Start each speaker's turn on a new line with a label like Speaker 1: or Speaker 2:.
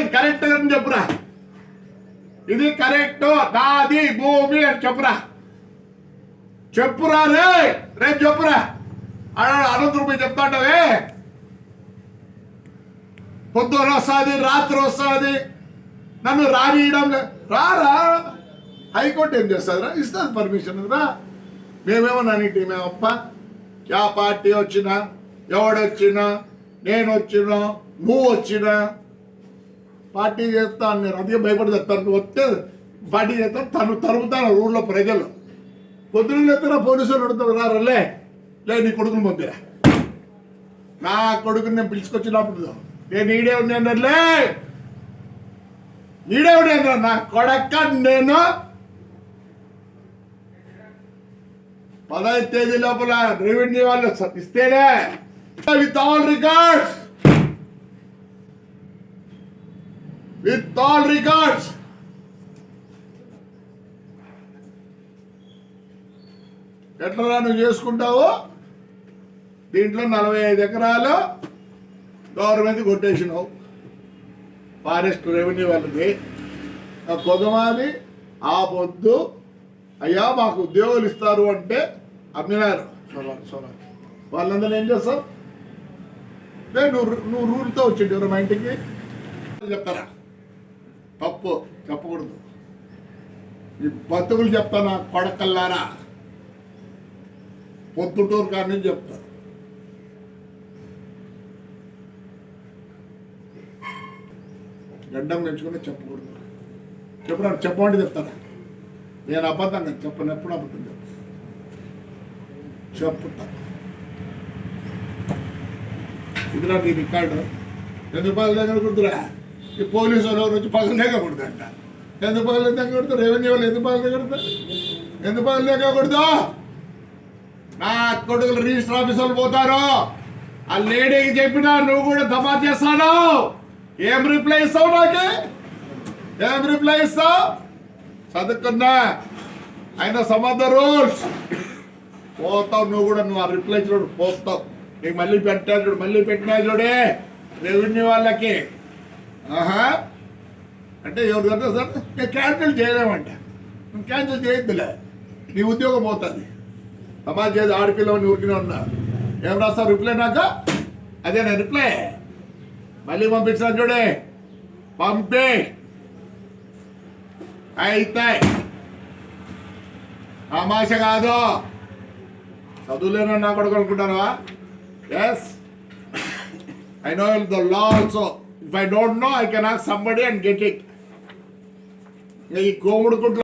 Speaker 1: ఇది కరెక్ట్ అని చెప్పురా. ఇది కరెక్ట్ నాది భూమి అని చెప్పురా. చెప్పురా రే రేపు చెప్పురా. అన్నాడు అనంత రూపాయి చెప్తాండవే పొద్దున వస్తుంది రాత్రి వస్తుంది నన్ను రానియడం రారా హైకోర్టు ఏం చేస్తుంది రా ఇస్తుంది పర్మిషన్ రా. మేమేమన్నా నీటి మేమప్ప యా పార్టీ వచ్చినా? ఎవడొచ్చినా? నేను వచ్చినా నువ్వు వచ్చినా పార్టీ చేస్తాను నేను అదే భయపడి చెప్తాను వస్తే పార్టీ చేస్తాను తను తరుముతాను ఊళ్ళో ప్రజలు. పొద్దున్న ఎత్తున పోలీసులు అడుగుతారు రారలే లే నీ కొడుకుని పంపిరా. నా కొడుకుని నేను పిలుచుకొచ్చినప్పుడు నేను ఈడే ఉన్నానులే ఈడే ఉన్నాను నా కొడక్క నేను. పదహైదు తేదీ లోపల రెవెన్యూ వాళ్ళు స- ఇస్తేనే. With all records. With all records ఎట్లా నువ్వు చేసుకుంటావు? దీంట్లో నలభై ఐదు ఎకరాలు గవర్నమెంట్ కొట్టేసినావు. ఫారెస్ట్ రెవెన్యూ వాళ్ళకి. ఆ కొదమాది ఆ పొద్దు అయ్యా మాకు ఉద్యోగాలు ఇస్తారు అంటే అమ్మినారు వాళ్ళందరూ ఏం చేస్తావు లే నువ్వు నువ్వు రూల్తో వచ్చిండు మా ఇంటికి? చెప్తారా? తప్పు చెప్పకూడదు. ఈ బతుకులు చెప్తాను కొడకల్లారా పొద్దుటూరు కానీ చెప్తారు. గడ్డం పెంచుకుని చెప్పకూడదు. చెప్పరా చెప్పమంటే చెప్తారా? నేను అబద్ధంగా చెప్పను ఎప్పుడు అబద్ధం చెప్తాను చెప్తా. ఇదిరా నీ రికార్డు. ఎందుకు రూపాయలు దగ్గర ఈ పోలీసు వాళ్ళు వచ్చి పగల లేక కుడుతుంట ఎందుకు పగల దగ్గర రెవెన్యూ వాళ్ళు ఎందుకు పగల దగ్గర ఎందుకు పగల దగ్గర కొడతా నా కొడుకులు రిజిస్టర్ ఆఫీస్ వాళ్ళు పోతారు. ఆ లేడీకి చెప్పినా నువ్వు కూడా దమా చేస్తాను. ఏం రిప్లై ఇస్తావు నాకే? ఏం రిప్లై ఇస్తావు? చదువుకున్నా. అయినా సమాధ రూల్స్ పోతావు నువ్వు కూడా నువ్వు ఆ రిప్లై చూడు పోతావు. నీకు మళ్ళీ పెట్టా చూడు మళ్ళీ పెట్టినా చూడే రెవెన్యూ వాళ్ళకి. ఆహా. అంటే ఎవరు కదా సార్? నేను క్యాన్సిల్ చేయలేమంట. నువ్వు క్యాన్సిల్ చేయొద్దులే. నీ ఉద్యోగం పోతుంది. సమాజ్ చేసి ఆడపిల్లవని ఊరికినే ఉన్నా. ఏం రాస్తావు రిప్లై నాక? అదే నా రిప్లై మళ్ళీ పంపించాను చూడే. పంపే. అయితే అమాష కాదు. చదువులేను నా కొడుకు అనుకుంటానా yes I know the law also if I don't know I can ask somebody and get it ఈ కోముడు కుట్లు